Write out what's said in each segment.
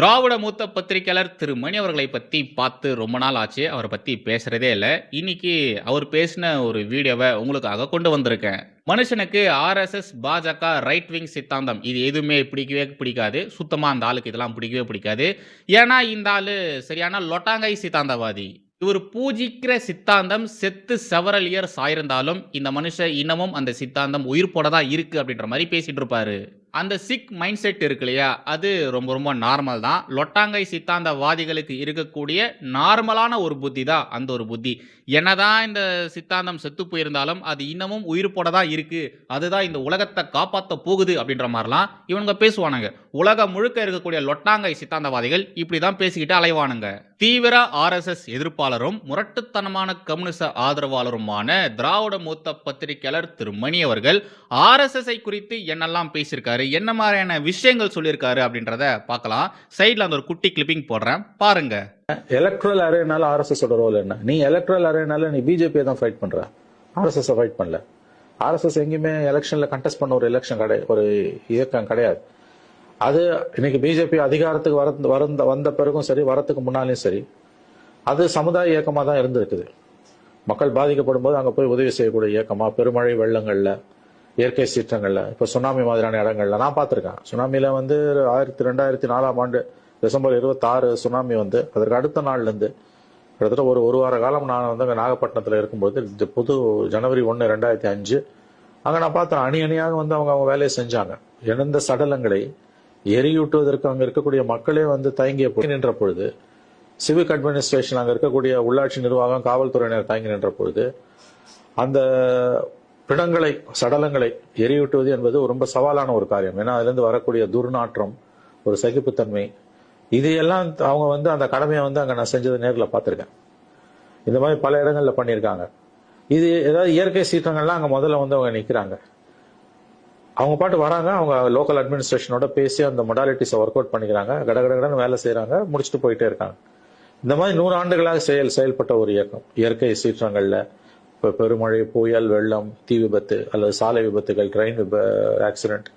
திராவிட மூத்த பத்திரிகையாளர் திரு மணி அவர்களை பற்றி பார்த்து ரொம்ப நாள் ஆச்சு. அவரை பற்றி பேசுகிறதே இல்லை. இன்னைக்கு அவர் பேசின ஒரு வீடியோவை உங்களுக்காக கொண்டு வந்திருக்கேன். மனுஷனுக்கு ஆர்எஸ்எஸ் பாஜக ரைட் விங் சித்தாந்தம். இது எதுவுமே பிடிக்கவே பிடிக்காது. சுத்தமாக அந்த ஆளுக்கு இதெல்லாம் பிடிக்கவே பிடிக்காது. ஏன்னா இந்த ஆள் சரியான லொட்டாங்காய் சித்தாந்தவாதி. இவர் பூஜிக்கிற சித்தாந்தம் செத்து செவரல் இயர்ஸ் ஆயிருந்தாலும் இந்த மனுஷன் இன்னமும் அந்த சித்தாந்தம் உயிர் போட தான் இருக்குது அப்படின்ற மாதிரி பேசிகிட்டு இருப்பாரு. அந்த சிக் மைண்ட் செட் இருக்கு இல்லையா அது ரொம்ப ரொம்ப நார்மல் தான். லொட்டாங்கை சித்தாந்தவாதிகளுக்கு இருக்கக்கூடிய நார்மலான ஒரு புத்தி தான் அந்த ஒரு புத்தி. என்னதான் இந்த சித்தாந்தம் செத்து போயிருந்தாலும் அது இன்னமும் உயிர் போட தான் இருக்குது அதுதான் இந்த உலகத்தை காப்பாற்ற போகுது அப்படின்ற மாதிரிலாம் இவனுங்க பேசுவானுங்க. உலகம் முழுக்க இருக்கக்கூடிய லொட்டாங்கை சித்தாந்தவாதிகள் இப்படி தான் பேசிக்கிட்டு அலைவானுங்க. தீவிர ஆர்எஸ்எஸ் எதிர்ப்பாளரும் முரட்டுத்தனமான கம்யூனிச ஆதரவாளருமான திராவிட மூத்த பத்திரிகையாளர் திரு மணி அவர்கள் ஆர்எஸ்எஸ்ஐ குறித்து என்னெல்லாம் பேசியிருக்காரு என்ன மாதிரியான விஷயங்கள் சொல்லியிருக்காரு அப்படின்றத பார்க்கலாம். சைடில் அந்த ஒரு குட்டி கிளிப்பிங் போடுறேன். பாருங்க. எலக்ட்ரல் அரேனால ஆர்எஸ்எஸ் ரோல் என்ன? நீ எலக்ட்ரல் அரேனால நீ பிஜேபியை தான் ஃபைட் பண்ற. ஆர்எஸ்எஸ் ஃபைட் பண்ணல. ஆர்எஸ்எஸ் எங்கேயுமே எலெக்ஷன்ல கண்டெஸ்ட் பண்ண ஒரு எலெக்ஷன் கிடையாது ஒரு இயக்கம் கிடையாது. அது இன்னைக்கு பிஜேபி அதிகாரத்துக்கு வர வந்த வந்த பிறகும் சரி வரத்துக்கு முன்னாலேயும் சரி அது சமுதாய இயக்கமாக தான் இருந்திருக்குது. மக்கள் பாதிக்கப்படும் போது அங்கே போய் உதவி செய்யக்கூடிய இயக்கமாக பெருமழை வெள்ளங்களில் இயற்கை சீற்றங்களில் இப்போ சுனாமி மாதிரியான இடங்கள்ல நான் பார்த்துருக்கேன். சுனாமியில் வந்து ஆயிரத்தி ரெண்டாயிரத்தி நாலாம் ஆண்டு டிசம்பர் இருபத்தாறு சுனாமி வந்து அதற்கு அடுத்த நாள்லேருந்து கிட்டத்தட்ட ஒரு ஒரு வார காலம் நான் வந்து அங்கே நாகப்பட்டினத்தில் இருக்கும்போது இந்த புது ஜனவரி ஒன்று ரெண்டாயிரத்தி அஞ்சு அங்கே நான் பார்த்தேன். அணி அணியாக வந்து அவங்க அவங்க வேலையை செஞ்சாங்க. இழந்த சடலங்களை எரியூட்டுவதற்கு அங்க இருக்கக்கூடிய மக்களே வந்து தயங்கிய நின்ற பொழுது சிவிக் அட்மினிஸ்ட்ரேஷன் அங்க இருக்கக்கூடிய உள்ளாட்சி நிர்வாகம் காவல்துறையினர் தயங்கி நின்ற பொழுது அந்த பிணங்களை சடலங்களை எரியூட்டுவது என்பது ரொம்ப சவாலான ஒரு காரியம். ஏன்னா அதுல இருந்து வரக்கூடிய துர்நாற்றம் ஒரு சகிப்புத்தன்மை இதையெல்லாம் அவங்க வந்து அந்த கடமையை வந்து அங்க நான் செஞ்சது நேரில் பார்த்திருக்கேன். இந்த மாதிரி பல இடங்கள்ல பண்ணியிருக்காங்க. இது ஏதாவது இயற்கை சீற்றங்கள்லாம் அங்க முதல்ல வந்து அவங்க நிக்கிறாங்க. அவங்க பாட்டு வராங்க அவங்க லோக்கல் அட்மினிஸ்ட்ரேஷனோட பேசி அந்த மொடாலிட்டிஸை ஒர்க் அவுட் பண்ணிக்கிறாங்க. கடகடகடன்னு வேலை செய்யறாங்க முடிச்சுட்டு போயிட்டே இருக்காங்க. இந்த மாதிரி நூறு ஆண்டுகளாக செயல் செயல்பட்ட ஒரு இயக்கம். இயற்கை சீற்றங்கள்ல இப்போ பெருமழை புயல் வெள்ளம் தீ விபத்து அல்லது சாலை விபத்துகள் ட்ரெயின் ஆக்சிடென்ட்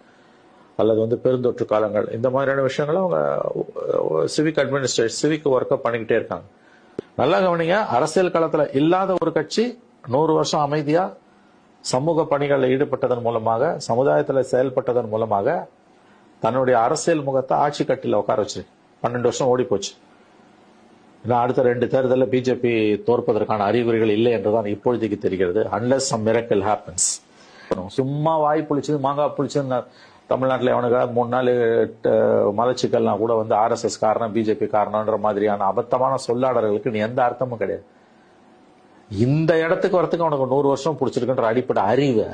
அல்லது வந்து பெருந்தொற்று காலங்கள் இந்த மாதிரியான விஷயங்களை அவங்க சிவிக் அட்மினிஸ்ட்ரேஷன் சிவிக் ஒர்க்கை பண்ணிக்கிட்டே இருக்காங்க. நல்லா கவனிங்க அரசியல் களத்தில் இல்லாத ஒரு கட்சி நூறு வருஷம் அமைதியா சமூக பணிகளில் ஈடுபட்டதன் மூலமாக சமுதாயத்தில் செயல்பட்டதன் மூலமாக தன்னுடைய அரசியல் முகத்தை ஆட்சி கட்டில உட்கார வச்சு பன்னெண்டு வருஷம் ஓடி போச்சு. ஏன்னா அடுத்த ரெண்டு தேர்தலில் பிஜேபி தோற்பதற்கான அறிகுறிகள் இல்லை என்றுதான் இப்பொழுதைக்கு தெரிகிறது. அன்லஸ் சம் மிரக்கல் ஹேப்பன்ஸ் சும்மா வாய் புளிச்சது மாங்காய் புளிச்சது தமிழ்நாட்டில் எவனுக்கா மூணு நாள் மலச்சிக்கல்னா கூட வந்து ஆர்எஸ்எஸ் காரணம் பிஜேபி காரணம்ன்ற மாதிரியான அபத்தமான சொல்லாடல்களுக்கு நீ எந்த அர்த்தமும் கிடையாது. இந்த இடத்துக்கு வரத்துக்கு அவனுக்கு நூறு வருஷம் பிடிச்சிருக்குன்ற அடிப்படை அறிவை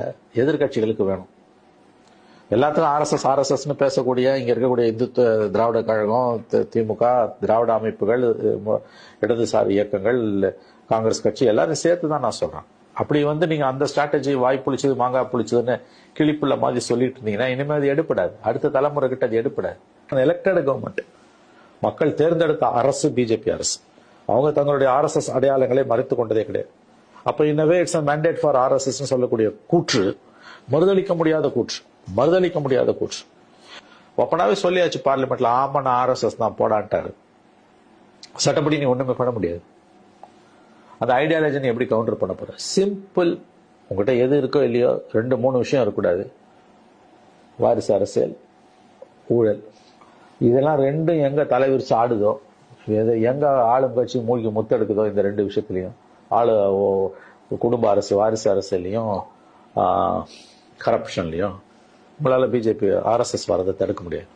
எதிர்கட்சிகளுக்கு வேணும். எல்லாத்துக்கும் ஆர்எஸ்எஸ் ஆர்எஸ்எஸ்னு பேசக்கூடிய இங்கே இருக்கக்கூடிய இந்துத்துவ திராவிட கழகம் திமுக திராவிட அமைப்புகள் இடதுசாரி இயக்கங்கள் காங்கிரஸ் கட்சி எல்லாரும் சேர்த்து தான் நான் சொல்கிறேன் அப்படி வந்து நீங்கள் அந்த ஸ்ட்ராட்டஜி வாய் புளிச்சது மாங்காய் புளிச்சதுன்னு கிளிப்புள்ள மாதிரி சொல்லிட்டு இருந்தீங்கன்னா இனிமேல் அது எடுப்படாது அடுத்த தலைமுறை கிட்ட அது எடுப்படாது எலெக்டட் கவர்மெண்ட் மக்கள் தேர்ந்தெடுத்த அரசு பிஜேபி அரசு. அவங்க தங்களுடைய ஆர்எஸ்எஸ் அடையாளங்களை மறைத்து கொண்டதே கிடையாது. அப்ப இன்னவே it's a mandate for RSS சொல்லக்கூடிய கூற்று மறுதளிக்க முடியாத கூற்று மறுதளிக்க முடியாத கூற்று. ஒப்பனாவே சொல்லியாச்சு பார்லிமெண்ட்ல ஆமா நான் ஆர்எஸ்எஸ் தான் போடான்ட்டாரு. சட்டப்படி நீ ஒண்ணுமே பண்ண முடியாது. அந்த ஐடியாலஜி நீ எப்படி கவுண்டர் பண்ண போற? சிம்பிள் உங்ககிட்ட எது இருக்கோ இல்லையோ ரெண்டு மூணு விஷயம் இருக்கக்கூடாது. வாரிசு அரசியல் ஊழல். இதெல்லாம் ரெண்டும் எங்க தலைவிரிச்சு ஆடுதோ? எது எங்க ஆளும் கட்சி மூழ்கி முத்தெடுக்குதோ இந்த ரெண்டு விஷயத்துலயும். ஆளு குடும்ப அரசு வாரிசு அரசுலையும் கரப்ஷன்லயும் உங்களால பிஜேபி ஆர்எஸ்எஸ் வரதை தடுக்க முடியாது.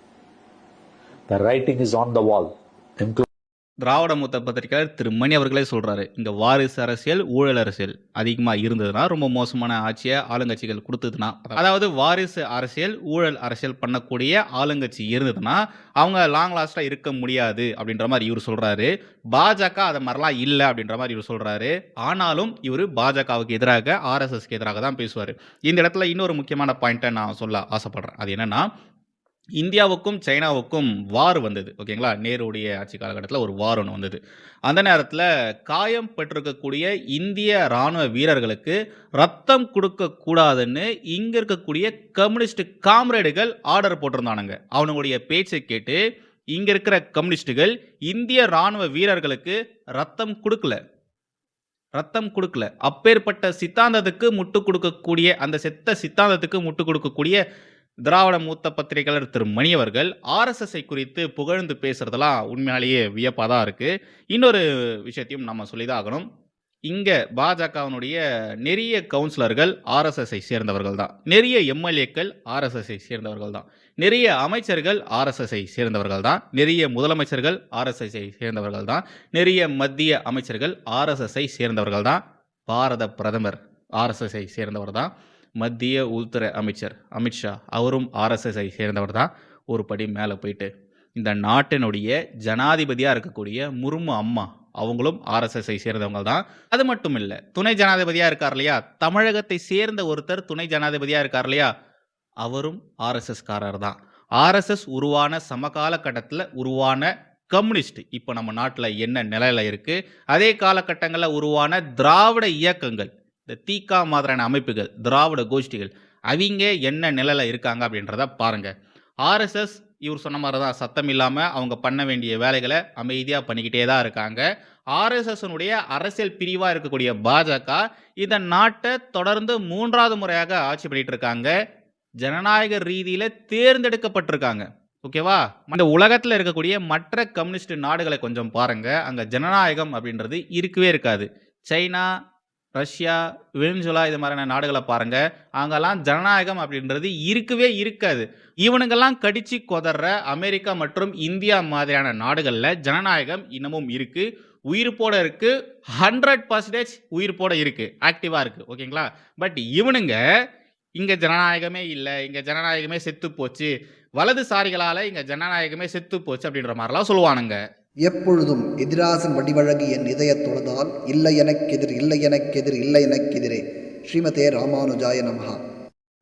The writing is on the wall திராவிட மூத்த பத்திரிகையாளர் திரு மணி அவர்களே சொல்றாரு இங்க வாரிசு அரசியல் ஊழல் அரசியல் அதிகமா இருந்ததுன்னா ரொம்ப மோசமான ஆட்சியை ஆளுங்கட்சிகள் கொடுத்ததுன்னா அதாவது வாரிசு அரசியல் ஊழல் அரசியல் பண்ணக்கூடிய ஆளுங்கட்சி இருந்ததுன்னா அவங்க லாங் லாஸ்டா இருக்க முடியாது அப்படின்ற மாதிரி இவர் சொல்றாரு. பாஜக அது மாதிரிலாம் இல்லை அப்படின்ற மாதிரி இவர் சொல்றாரு. ஆனாலும் இவர் பாஜகவுக்கு எதிராக ஆர்எஸ்எஸ்க்கு எதிராக தான் பேசுவார். இந்த இடத்துல இன்னொரு முக்கியமான பாயிண்ட்டை நான் சொல்ல ஆசைப்படுறேன். அது என்னன்னா இந்தியாவுக்கும் சைனாவுக்கும் வார் வந்தது ஓகேங்களா? நேருடைய ஆட்சி காலகட்டத்தில் ஒரு வார் ஒன்று வந்தது. அந்த நேரத்தில் காயம் பெற்றிருக்கக்கூடிய இந்திய ராணுவ வீரர்களுக்கு ரத்தம் கொடுக்கக்கூடாதுன்னு இங்கே இருக்கக்கூடிய கம்யூனிஸ்ட் காம்ரேடுகள் ஆர்டர் போட்டிருந்தானுங்க. அவனுடைய பேச்சை கேட்டு இங்கே இருக்கிற கம்யூனிஸ்டுகள் இந்திய ராணுவ வீரர்களுக்கு ரத்தம் கொடுக்கல. ரத்தம் கொடுக்கல. அப்பேற்பட்ட சித்தாந்தத்துக்கு முட்டு கொடுக்கக்கூடிய அந்த செத்த சித்தாந்தத்துக்கு முட்டு கொடுக்கக்கூடிய திராவிட மூத்த பத்திரிகையாளர் திரு மணி அவர்கள் ஆர்எஸ்எஸ்ஐ குறித்து புகழ்ந்து பேசுறதெல்லாம் உண்மையாலேயே வியப்பாக தான் இருக்குது இன்னொரு விஷயத்தையும் நம்ம சொல்லிதான் ஆகணும். இங்கே பாஜகவினுடைய நிறைய கவுன்சிலர்கள் ஆர்எஸ்எஸ்ஐ சேர்ந்தவர்கள் தான். நிறைய எம்எல்ஏக்கள் ஆர்எஸ்எஸ்ஐ சேர்ந்தவர்கள் தான். நிறைய அமைச்சர்கள் ஆர்எஸ்எஸ்ஐ சேர்ந்தவர்கள் தான். நிறைய முதலமைச்சர்கள் ஆர்எஸ்எஸ்ஐ சேர்ந்தவர்கள் தான். நிறைய மத்திய அமைச்சர்கள் ஆர்எஸ்எஸ்ஐ சேர்ந்தவர்கள் தான். பாரத பிரதமர் ஆர்எஸ்எஸ்ஐ சேர்ந்தவர் தான். மத்திய உள்துறை அமைச்சர் அமித்ஷா அவரும் ஆர்எஸ்எஸ்ஐ சேர்ந்தவர் தான். ஒரு படி மேலே போயிட்டு இந்த நாட்டினுடைய ஜனாதிபதியாக இருக்கக்கூடிய முர்மு அம்மா அவங்களும் ஆர்எஸ்எஸ்ஐ சேர்ந்தவங்க தான். அது மட்டும் இல்லை துணை ஜனாதிபதியாக இருக்கார் இல்லையா? தமிழகத்தை சேர்ந்த ஒருத்தர் துணை ஜனாதிபதியாக இருக்கார் இல்லையா? அவரும் ஆர்எஸ்எஸ்காரர் தான். ஆர்எஸ்எஸ் உருவான சமகால கட்டத்தில் உருவான கம்யூனிஸ்ட். இப்போ நம்ம நாட்டில் என்ன நிலையில் இருக்குது அதே காலகட்டங்களில் உருவான திராவிட இயக்கங்கள். இந்த தீக்கா மாதிரியான அமைப்புகள் திராவிட கோஷ்டிகள் அவங்க என்ன நிலையில் இருக்காங்க அப்படின்றத பாருங்கள் ஆர்எஸ்எஸ் இவர் சொன்ன மாதிரி தான் சத்தம் இல்லாமல் அவங்க பண்ண வேண்டிய வேலைகளை அமைதியாக பண்ணிக்கிட்டே தான் இருக்காங்க. ஆர்எஸ்எஸ்னுடைய அரசியல் பிரிவாக இருக்கக்கூடிய பாஜக இந்த நாட்டை தொடர்ந்து மூன்றாவது முறையாக ஆட்சி பண்ணிட்டு இருக்காங்க. ஜனநாயக ரீதியில் தேர்ந்தெடுக்கப்பட்டிருக்காங்க. ஓகேவா? இந்த உலகத்தில் இருக்கக்கூடிய மற்ற கம்யூனிஸ்ட் நாடுகளை கொஞ்சம் பாருங்கள் அங்கே ஜனநாயகம் அப்படின்றது இருக்கவே இருக்காது. சைனா ரஷ்யா வெனிசுலா இது மாதிரியான நாடுகளை பாருங்கள் அங்கெல்லாம் ஜனநாயகம் அப்படின்றது இருக்கவே இருக்காது. இவனுங்கெல்லாம் கடிச்சு கொதற அமெரிக்கா மற்றும் இந்தியா மாதிரியான நாடுகளில் ஜனநாயகம் இன்னமும் இருக்குது உயிர்ப்போட இருக்குது ஹண்ட்ரட் பர்சன்டேஜ் உயிர்ப்போட இருக்குது ஆக்டிவாக இருக்குது ஓகேங்களா? பட் இவனுங்க இங்கே ஜனநாயகமே இல்லை. இங்கே ஜனநாயகமே செத்து போச்சு. வலதுசாரிகளால் இங்கே ஜனநாயகமே செத்து போச்சு அப்படின்ற மாதிரிலாம் சொல்லுவானுங்க. எப்பொழுதும் எதிராசன் வடிவழகி என் இதயத் தொழுதால் இல்லை எனக்கெதிர் இல்லை எனக்கெதிர் இல்லை எனக்கெதிரே. ஸ்ரீமதே ராமானுஜாய நமகா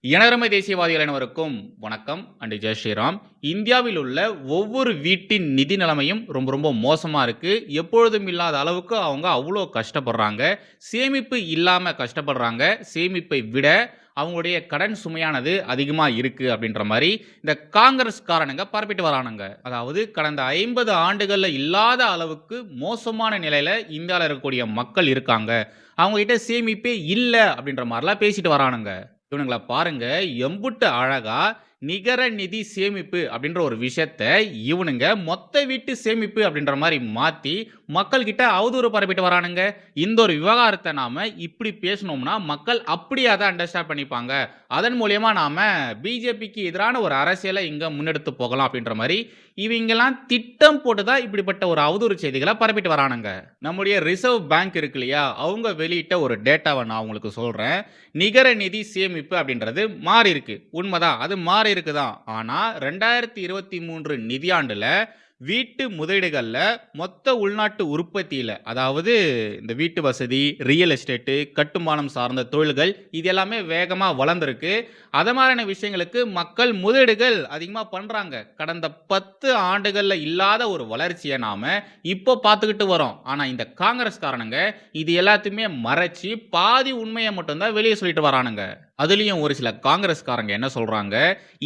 இனரமை தேசியவாதிகள் அனைவருக்கும் வணக்கம். அண்டு ஜெய் ஸ்ரீராம். இந்தியாவில் உள்ள ஒவ்வொரு வீட்டின் நிதி நிலைமையும் ரொம்ப ரொம்ப மோசமாக இருக்குது எப்பொழுதும் இல்லாத அளவுக்கு அவங்க அவ்வளோ கஷ்டப்படுறாங்க. சேமிப்பு இல்லாமல் கஷ்டப்படுறாங்க. சேமிப்பை விட அவங்களுடைய கடன் சுமையானது அதிகமாக இருக்குது அப்படின்ற மாதிரி இந்த காங்கிரஸ்காரனுங்க பரப்பிட்டு வரானுங்க. அதாவது கடந்த ஐம்பது ஆண்டுகளில் இல்லாத அளவுக்கு மோசமான நிலையில் இந்தியாவில் இருக்கக்கூடிய மக்கள் இருக்காங்க. அவங்ககிட்ட சேமிப்பே இல்லை அப்படின்ற மாதிரிலாம் பேசிட்டு வரானுங்க. இவனுங்களை பாருங்கள் எம்புட்டு அழகாக நிகர நிதி சேமிப்பு அப்படின்ற ஒரு விஷயத்த இவனுங்க மொத்த வீட்டு சேமிப்பு அப்படின்ற மாதிரி மாற்றி மக்கள்கிட்ட அவதூறு பரப்பிட்டு வரானுங்க. இந்த ஒரு விவகாரத்தை நாம் இப்படி பேசணும்னா மக்கள் அப்படியே அதை அண்டர்ஸ்டாண்ட் பண்ணிப்பாங்க. அதன் மூலயமா நாம் பிஜேபிக்கு எதிரான ஒரு அரசியலை இங்கே முன்னெடுத்து போகலாம் அப்படின்ற மாதிரி இவங்கெல்லாம் திட்டம் போட்டு தான் இப்படிப்பட்ட ஒரு அவதூறு செய்திகளை பரப்பிட்டு வரானுங்க. நம்முடைய ரிசர்வ் பேங்க் இருக்கு இல்லையா? அவங்க வெளியிட்ட ஒரு டேட்டாவை நான் உங்களுக்கு சொல்கிறேன் நிகர நிதி சேமிப்பு அப்படின்றது மாறி இருக்கு. உண்மைதான். அது மாறி இருக்குதான். ஆனா ரெண்டாயிரத்தி இருபத்தி மூன்று நிதியாண்டில் வீட்டு முதலீடுகளில் மொத்த உள்நாட்டு உற்பத்தியில் அதாவது இந்த வீட்டு வசதி ரியல் எஸ்டேட்டு கட்டுமானம் சார்ந்த தொழில்கள் இது எல்லாமே வேகமாக வளர்ந்துருக்கு. அதை மாதிரியான விஷயங்களுக்கு மக்கள் முதலீடுகள் அதிகமாக பண்ணுறாங்க கடந்த பத்து ஆண்டுகளில் இல்லாத ஒரு வளர்ச்சியை நாம் இப்போ பார்த்துக்கிட்டு வரோம். ஆனால் இந்த காங்கிரஸ்காரனுங்க இது எல்லாத்தையுமே மறைச்சி பாதி உண்மையை மட்டும்தான் வெளியே சொல்லிட்டு வரானுங்க. அதுலேயும் ஒரு சில காங்கிரஸ்காரங்க என்ன சொல்கிறாங்க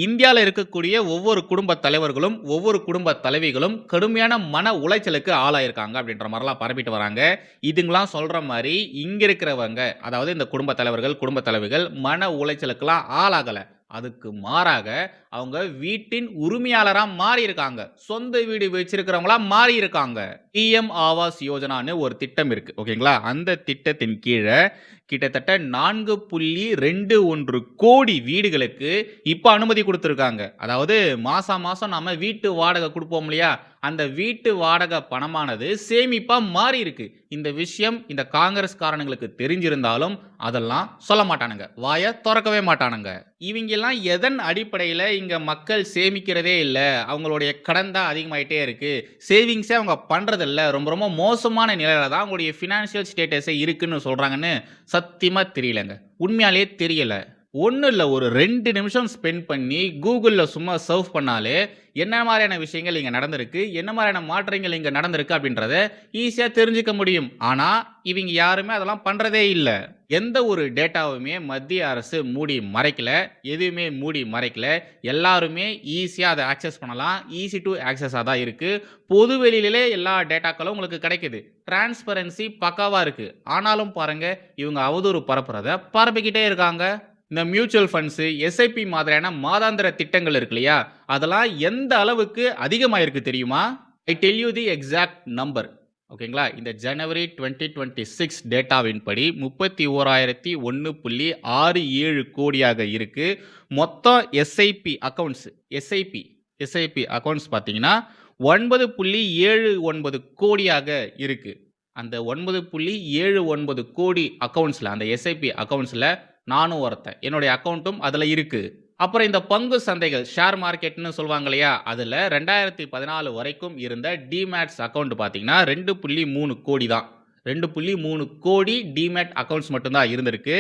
இந்தியாவில் இருக்கக்கூடிய ஒவ்வொரு குடும்ப தலைவர்களும் ஒவ்வொரு குடும்ப தலைவிகளும் கடுமையான மன உளைச்சலுக்கு ஆளாயிருக்காங்க அப்படின்ற மாதிரிலாம் பரப்பிட்டு வராங்க. இதுங்களாம் சொல்கிற மாதிரி இங்கே இருக்கிறவங்க அதாவது இந்த குடும்ப தலைவர்கள் குடும்ப தலைவிகள் மன உளைச்சலுக்கெல்லாம் ஆளாகலை. அதுக்கு மாறாக அவங்க வீட்டின் உரிமையாளராக மாறி இருக்காங்க சொந்த வீடு வச்சிருக்கிறவங்களா மாறி இருக்காங்க பிஎம் ஆவாஸ் யோஜனான்னு ஒரு திட்டம் இருக்கு. ஓகேங்களா? அந்த திட்டத்தின் கீழே கிட்டத்தட்ட நான்கு புள்ளி ரெண்டு ஒன்று கோடி வீடுகளுக்கு இப்போ அனுமதி கொடுத்துருக்காங்க. அதாவது மாதம் மாதம் நம்ம வீட்டு வாடகை கொடுப்போம் இல்லையா? அந்த வீட்டு வாடகை பணமானது சேமிப்பாக மாறி இருக்கு. இந்த விஷயம் இந்த காங்கிரஸ் காரணங்களுக்கு தெரிஞ்சிருந்தாலும் அதெல்லாம் சொல்ல மாட்டானுங்க. வாயை திறக்கவே மாட்டானுங்க. இவங்கெல்லாம் எதன் அடிப்படையில் இங்கே மக்கள் சேமிக்கிறதே இல்லை? அவங்களுடைய கடன் தான் அதிகமாயிட்டே இருக்கு. சேவிங்ஸே அவங்க பண்ணுறதில்ல ரொம்ப ரொம்ப மோசமான நிலையில தான் அவங்களுடைய ஃபினான்ஷியல் ஸ்டேட்டஸே இருக்குன்னு சொல்கிறாங்கன்னு சத்தியமாக தெரியலங்க. உண்மையாலே தெரியல. ஒன்றும் இல்லை ஒரு ரெண்டு நிமிஷம் ஸ்பெண்ட் பண்ணி கூகுளில் சும்மா சர்வ் பண்ணாலே என்ன மாதிரியான விஷயங்கள் இங்கே நடந்திருக்கு என்ன மாதிரியான மாற்றங்கள் இங்கே நடந்திருக்கு அப்படின்றத ஈஸியாக தெரிஞ்சுக்க முடியும். ஆனால் இவங்க யாருமே அதெல்லாம் பண்ணுறதே இல்லை. எந்த ஒரு டேட்டாவுமே மத்திய அரசு மூடி மறைக்கல எதுவுமே மூடி மறைக்கல. எல்லாருமே ஈஸியாக அதை ஆக்சஸ் பண்ணலாம். ஈஸி டு ஆக்சஸாக தான் இருக்குது பொது வெளியிலே எல்லா டேட்டாக்களும் உங்களுக்கு கிடைக்குது. டிரான்ஸ்பரன்சி பக்காவாக இருக்குது ஆனாலும் பாருங்கள் இவங்க அவதூறு பரப்புறத பரப்பிக்கிட்டே இருக்காங்க. இந்த மியூச்சுவல் ஃபண்ட்ஸு எஸ்ஐபி மாதிரியான மாதாந்திர திட்டங்கள் இருக்கு இல்லையா? அதெல்லாம் எந்த அளவுக்கு அதிகமாக இருக்குது தெரியுமா? I tell you the exact number ஓகேங்களா இந்த ஜனவரி டுவெண்ட்டி டுவெண்ட்டி சிக்ஸ் டேட்டாவின் படி முப்பத்தி ஓராயிரத்தி ஒன்று புள்ளி ஆறு ஏழு கோடியாக இருக்குது மொத்தம் SIP accounts SIP SIP accounts பார்த்தீங்கன்னா ஒன்பது புள்ளி ஏழு ஒன்பது கோடியாக இருக்குது அந்த ஒன்பது புள்ளி ஏழு ஒன்பது கோடி அக்கௌண்ட்ஸில் அந்த எஸ்ஐபி அக்கௌண்ட்ஸில் நானும் ஒருத்தன். என்னுடைய அக்கௌண்ட்டும் அதில் இருக்குது அப்புறம் இந்த பங்கு சந்தைகள் ஷேர் மார்க்கெட்னு சொல்லுவாங்க இல்லையா அதில் ரெண்டாயிரத்தி பதினாலு வரைக்கும் இருந்த டிமேட்ஸ் அக்கௌண்ட் பார்த்தீங்கன்னா ரெண்டு புள்ளி மூணு கோடி தான். ரெண்டு புள்ளி மூணு கோடி டிமேட் அக்கௌண்ட்ஸ் மட்டும்தான் இருந்திருக்கு.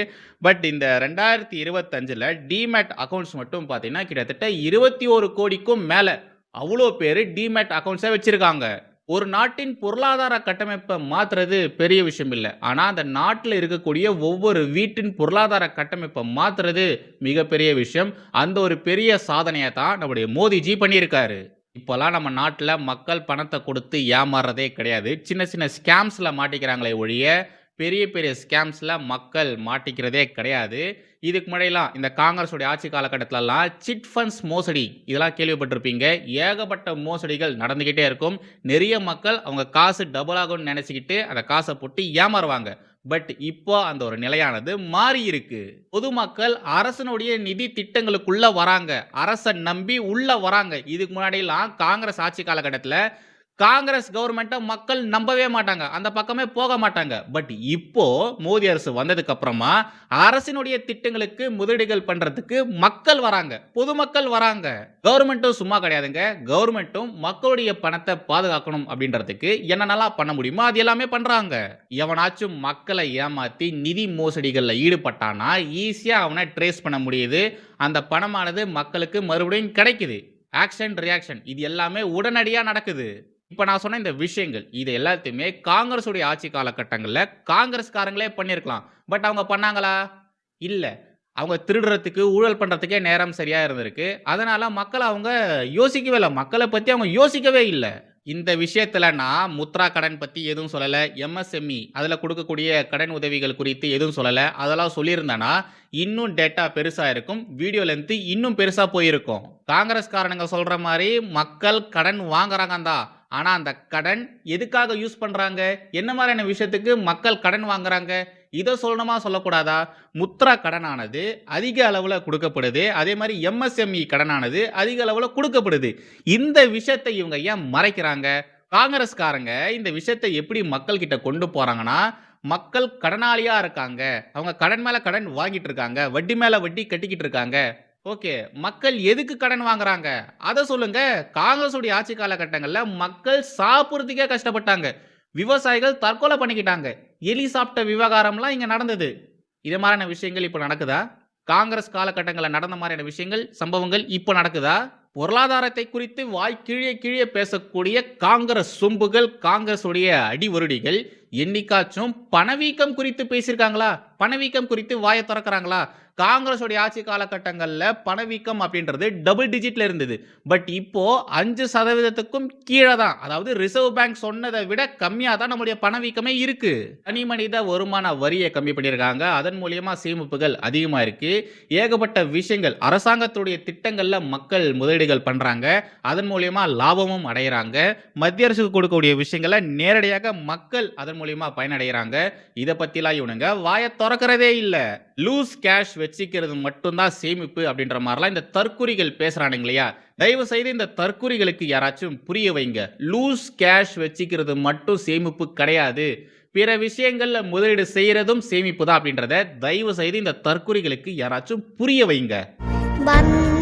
பட் இந்த ரெண்டாயிரத்தி இருபத்தஞ்சில் டிமேட் அக்கௌண்ட்ஸ் மட்டும் பார்த்தீங்கன்னா கிட்டத்தட்ட இருபத்தி ஒரு கோடிக்கும் மேலே அவ்வளோ பேர் டிமேட் அக்கௌண்ட்ஸை வச்சுருக்காங்க. ஒரு நாட்டின் பொருளாதார கட்டமைப்பை மாற்றுறது பெரிய விஷயம் இல்லை ஆனால் அந்த நாட்டில் இருக்கக்கூடிய ஒவ்வொரு வீட்டின் பொருளாதார கட்டமைப்பை மாற்றுறது மிகப்பெரிய விஷயம். அந்த ஒரு பெரிய சாதனையை தான் நம்முடைய மோடிஜி பண்ணியிருக்காரு. இப்போல்லாம் நம்ம நாட்டில் மக்கள் பணத்தை கொடுத்து ஏமாறுறதே கிடையாது. சின்ன சின்ன ஸ்கேம்ஸில் மாட்டிக்கிறாங்களே ஒழிய பெரிய பெரிய ஸ்கேம்ஸில் மக்கள் மாட்டிக்கிறதே கிடையாது. இதுக்கு முன்னாடிலாம் இந்த காங்கிரஸுடைய ஆட்சி காலகட்டத்திலலாம் சிட் ஃபண்ட்ஸ் மோசடி இதெல்லாம் கேள்விப்பட்டிருப்பீங்க. ஏகப்பட்ட மோசடிகள் நடந்துக்கிட்டே இருக்கும். நிறைய மக்கள் அவங்க காசு டபுள் ஆகும்னு நினச்சிக்கிட்டு அந்த காசை போட்டு ஏமாறுவாங்க. பட் இப்போ அந்த ஒரு நிலையானது மாறி இருக்கு. பொதுமக்கள் அரசனுடைய நிதி திட்டங்களுக்குள்ள வராங்க. அரசை நம்பி உள்ள வராங்க. இதுக்கு முன்னாடிலாம் காங்கிரஸ் ஆட்சி காலகட்டத்தில் காங்கிரஸ் கவர்மெண்ட்டை மக்கள் நம்பவே மாட்டாங்க. அந்த பக்கமே போக மாட்டாங்க. பட் இப்போ மோடி அரசு வந்ததுக்கு அப்புறமா அரசினுடைய திட்டங்களுக்கு முதலீடுகள் பண்றதுக்கு மக்கள் வராங்க. பொதுமக்கள் வராங்க. கவர்மெண்ட்டும் சும்மா கிடையாதுங்க. கவர்மெண்ட்டும் மக்களுடைய பணத்தை பாதுகாக்கணும் அப்படின்றதுக்கு என்னென்னலாம் பண்ண முடியுமோ அது எல்லாமே பண்றாங்க. எவனாச்சும் மக்களை ஏமாத்தி நிதி மோசடிகளில் ஈடுபட்டானா ஈஸியா அவனை ட்ரேஸ் பண்ண முடியுது. அந்த பணமானது மக்களுக்கு மறுபடியும் கிடைக்குது. ஆக்ஷன் ரியாக்ஷன் இது எல்லாமே உடனடியாக நடக்குது. இப்போ நான் சொன்ன இந்த விஷயங்கள் இது எல்லாத்தையுமே காங்கிரஸுடைய ஆட்சி காலகட்டங்களில் காங்கிரஸ்காரங்களே பண்ணியிருக்கலாம் பட் அவங்க பண்ணாங்களா? இல்லை. அவங்க திருடுறதுக்கு ஊழல் பண்ணுறதுக்கே நேரம் சரியாக இருந்திருக்கு. அதனால் மக்கள் அவங்க யோசிக்கவே இல்லை. மக்களை பற்றி அவங்க யோசிக்கவே இல்லை. இந்த விஷயத்தில் நான் முத்ரா கடன் பற்றி எதுவும் சொல்லலை. எம்எஸ்எம்இ அதில் கொடுக்கக்கூடிய கடன் உதவிகள் குறித்து எதுவும் சொல்லலை. அதெல்லாம் சொல்லியிருந்தேன்னா இன்னும் டேட்டா பெருசாக இருக்கும். வீடியோ லென்த்து இன்னும் பெருசாக போயிருக்கும். காங்கிரஸ்காரனுங்க சொல்கிற மாதிரி மக்கள் கடன் வாங்குறாங்க தான் ஆனால் அந்த கடன் எதுக்காக யூஸ் பண்ணுறாங்க என்ன மாதிரியான விஷயத்துக்கு மக்கள் கடன் வாங்குறாங்க? இதை சொல்லணுமா சொல்லக்கூடாதா? முத்ரா கடனானது அதிக அளவில் கொடுக்கப்படுது. அதே மாதிரி எம்எஸ்எம்இ கடனானது அதிக அளவில் கொடுக்கப்படுது. இந்த விஷயத்தை இவங்க ஏன் மறைக்கிறாங்க? காங்கிரஸ்காரங்க இந்த விஷயத்தை எப்படி மக்கள் கிட்ட கொண்டு போகிறாங்கன்னா மக்கள் கடனாளியாக இருக்காங்க. அவங்க கடன் மேலே கடன் வாங்கிட்டு இருக்காங்க. வட்டி மேலே வட்டி கட்டிக்கிட்டு இருக்காங்க. ஓகே மக்கள் எதுக்கு கடன் வாங்குறாங்க? அதை சொல்லுங்க. காங்கிரஸுடைய ஆட்சி காலகட்டங்களில் மக்கள் சாப்பிட்றதுக்கே கஷ்டப்பட்டாங்க. விவசாயிகள் தற்கொலை பண்ணிக்கிட்டாங்க. எலி சாப்பிட்ட விவகாரம்லாம் இங்கே நடந்தது. இது மாதிரியான விஷயங்கள் இப்போ நடக்குதா? காங்கிரஸ் காலகட்டங்களில் நடந்த மாதிரியான விஷயங்கள் சம்பவங்கள் இப்போ நடக்குதா? பொருளாதாரத்தை குறித்து வாய் கீழே கீழே பேசக்கூடிய காங்கிரஸ் சொம்புகள் காங்கிரஸுடைய அடிவருடிகள் என்னைக்காச்சும் பணவீக்கம் குறித்து பேசியிருக்காங்களா? பணவீக்கம் குறித்து வாயை திறக்கிறாங்களா? காங்கிரஸோடைய ஆட்சி காலகட்டங்களில் பணவீக்கம் அப்படின்றது டபுள் டிஜிட்ல இருந்தது. பட் இப்போ அஞ்சு சதவீதத்துக்கும் கீழே தான் அதாவது ரிசர்வ் பேங்க் சொன்னதை விட கம்மியாக தான் நம்முடைய பணவீக்கமே இருக்கு. தனி மனித வருமான வரியை கம்மி பண்ணியிருக்காங்க. அதன் மூலியமா சேமிப்புகள் அதிகமாக இருக்கு. ஏகப்பட்ட விஷயங்கள் அரசாங்கத்துடைய திட்டங்களில் மக்கள் முதலீடுகள் பண்ணுறாங்க அதன் மூலியமா லாபமும் அடைகிறாங்க மத்திய அரசுக்கு கொடுக்கக்கூடிய விஷயங்களை நேரடியாக மக்கள் அதன் மூலியமா பயனடைகிறாங்க இதை பற்றிலாம் இவனுங்க வாயை திறக்கிறதே இல்லை. லூஸ் கேஷ் வச்சுக்கிறது மட்டும்தான் சேமிப்பு அப்படின்ற மாதிரிலாம் இந்த தற்குறிகள் பேசுகிறானுங்க இல்லையா? தயவு செய்து இந்த தற்குறிகளுக்கு யாராச்சும் புரிய வைங்க. லூஸ் கேஷ் வச்சுக்கிறது மட்டும் சேமிப்பு கிடையாது. பிற விஷயங்களில் முதலீடு செய்கிறதும் சேமிப்பு தான் அப்படின்றத தயவு செய்து இந்த தற்குறிகளுக்கு யாராச்சும் புரிய வைங்க. வந்த